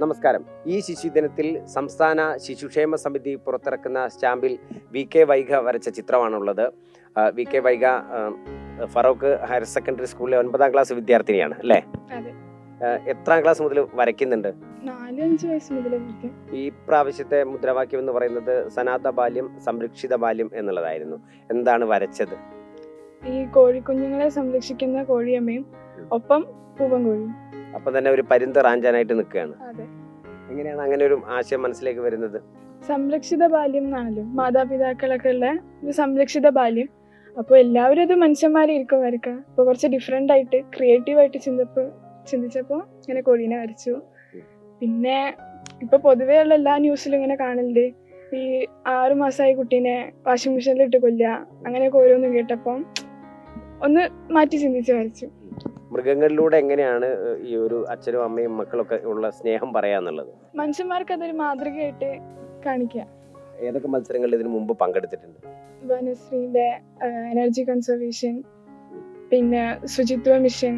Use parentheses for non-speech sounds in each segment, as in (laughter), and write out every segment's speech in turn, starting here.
നമസ്കാരം. ഈ ശിശുദിനത്തിൽ സംസ്ഥാന ശിശുക്ഷേമ സമിതി പുറത്തിറക്കുന്ന സ്റ്റാമ്പിൽ വി കെ വൈഗ വരച്ച ചിത്രമാണുള്ളത്. V K Vaiga Farook Farook higher secondary സ്കൂളിലെ ഒൻപതാം ക്ലാസ് വിദ്യാർത്ഥിനിയാണ് അല്ലേ? എത്രാം ക്ലാസ് മുതൽ വരയ്ക്കുന്നുണ്ട്? ഈ പ്രാവശ്യത്തെ മുദ്രാവാക്യം എന്ന് പറയുന്നത് സനാത ബാല്യം സംരക്ഷിത ബാല്യം എന്നുള്ളതായിരുന്നു. എന്താണ് വരച്ചത്? ഈ കോഴിക്കുഞ്ഞുങ്ങളെ സംരക്ഷിക്കുന്ന കോഴിയമ്മയും ഒപ്പം പൂവൻ കോഴിയും അപ്പൊ തന്നെ ഒരു പരുന്ത് റാഞ്ചാനായിട്ട് നിൽക്കുകയാണ്. അതെ. എങ്ങനെയാണ് അങ്ങനെ ഒരു ആശയം മനസ്സിലേക്ക് വരുന്നത്? സംരക്ഷിത ബാല്യം എന്നാണല്ലോ. മാതാപിതാക്കളൊക്കെ ഉള്ള ഒരു സംരക്ഷിത ബാല്യം. അപ്പോൾ എല്ലാവരും അത് മനുഷ്യന്മാരായിരിക്കും വരക്കുക അപ്പോൾ കുറച്ച് ഡിഫറെന്റ് ആയിട്ട് ക്രിയേറ്റീവ് ആയിട്ട് ചിന്തപ്പോൾ ചിന്തിച്ചപ്പോൾ ഇങ്ങനെ കോഴീനെ വരച്ചു. പിന്നെ ഇപ്പൊ പൊതുവേ ഉള്ള എല്ലാ ന്യൂസിലും ഇങ്ങനെ കാണലുണ്ട്. ഈ ആറു മാസമായ കുട്ടീനെ വാഷിംഗ് മെഷീനിൽ ഇട്ട് കൊല്ലുക. അങ്ങനെയൊക്കെ ഓരോന്നും കേട്ടപ്പം ഒന്ന് മാറ്റി ചിന്തിച്ച് വരച്ചു. മൃഗങ്ങളിലൂടെ എങ്ങനെയാണ് ഈ ഒരു അച്ഛനും അമ്മയും മക്കളൊക്കെ ഉള്ള സ്നേഹം പറയാന്നുള്ളത്? മനുഷ്യന്മാർക്ക് അതൊരു മാതൃകയായിട്ട് കാണിക്കുക ഏതൊക്കെ മത്സരങ്ങളിൽ ഇതിനു മുമ്പ് പങ്കെടുത്തിട്ടുണ്ട്? വനശ്രീന്റെ എനർജി കൺസർവേഷൻ പിന്നെ ശുചിത്വ മിഷൻ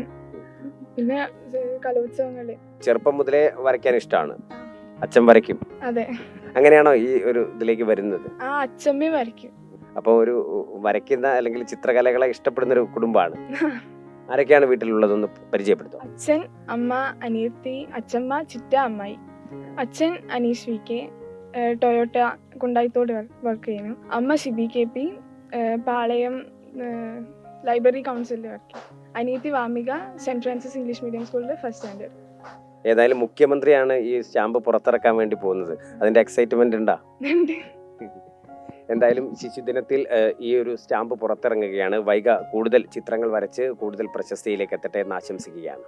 പിന്നെ കലോത്സവങ്ങൾ. ചെറുപ്പം മുതലേ വരയ്ക്കാൻ ഇഷ്ടമാണ്. അച്ഛൻ വരയ്ക്കും. അതെ. അങ്ങനെയാണോ ഈ ഒരു ഇതിലേക്ക് വരുന്നത്? ആ അച്ചമ്മയും വരയ്ക്കും. അപ്പോൾ ഒരു വരയ്ക്കുന്ന അല്ലെങ്കിൽ ചിത്രകലകളെ ഇഷ്ടപ്പെടുന്ന ഒരു കുടുംബമാണ്. (laughs) ആരൊക്കെയാണ് വീട്ടിലുള്ളതെന്ന് പരിചയപ്പെടുത്തും. അച്ഛൻ അമ്മ അനിയത്തി അച്ഛമ്മ ചിറ്റ അമ്മായി. അച്ഛൻ Aneesh V K Toyota Kundayithode work ചെയ്യുന്നു. അമ്മ Shibi K P Palayam library കൗൺസിലിൽ വർക്ക് ചെയ്യും. അനിയത്തി Vamika Saint Francis English medium സ്കൂളിൽ ഫസ്റ്റ് സ്റ്റാൻഡേർഡ് ഏതായാലും മുഖ്യമന്ത്രിയാണ് ഈ സ്റ്റാമ്പ് പുറത്തിറക്കാൻ വേണ്ടി പോകുന്നത്. അതിന്റെ എക്സൈറ്റ്മെന്റ് ഉണ്ടാ. (laughs) എന്തായാലും ശിശുദിനത്തിൽ ഈ ഒരു സ്റ്റാമ്പ് പുറത്തിറങ്ങുകയാണ്. വൈഗ കൂടുതൽ ചിത്രങ്ങൾ വരച്ച് കൂടുതൽ പ്രശസ്തിയിലേക്ക് എത്തട്ടെ എന്ന് ആശംസിക്കുകയാണ്.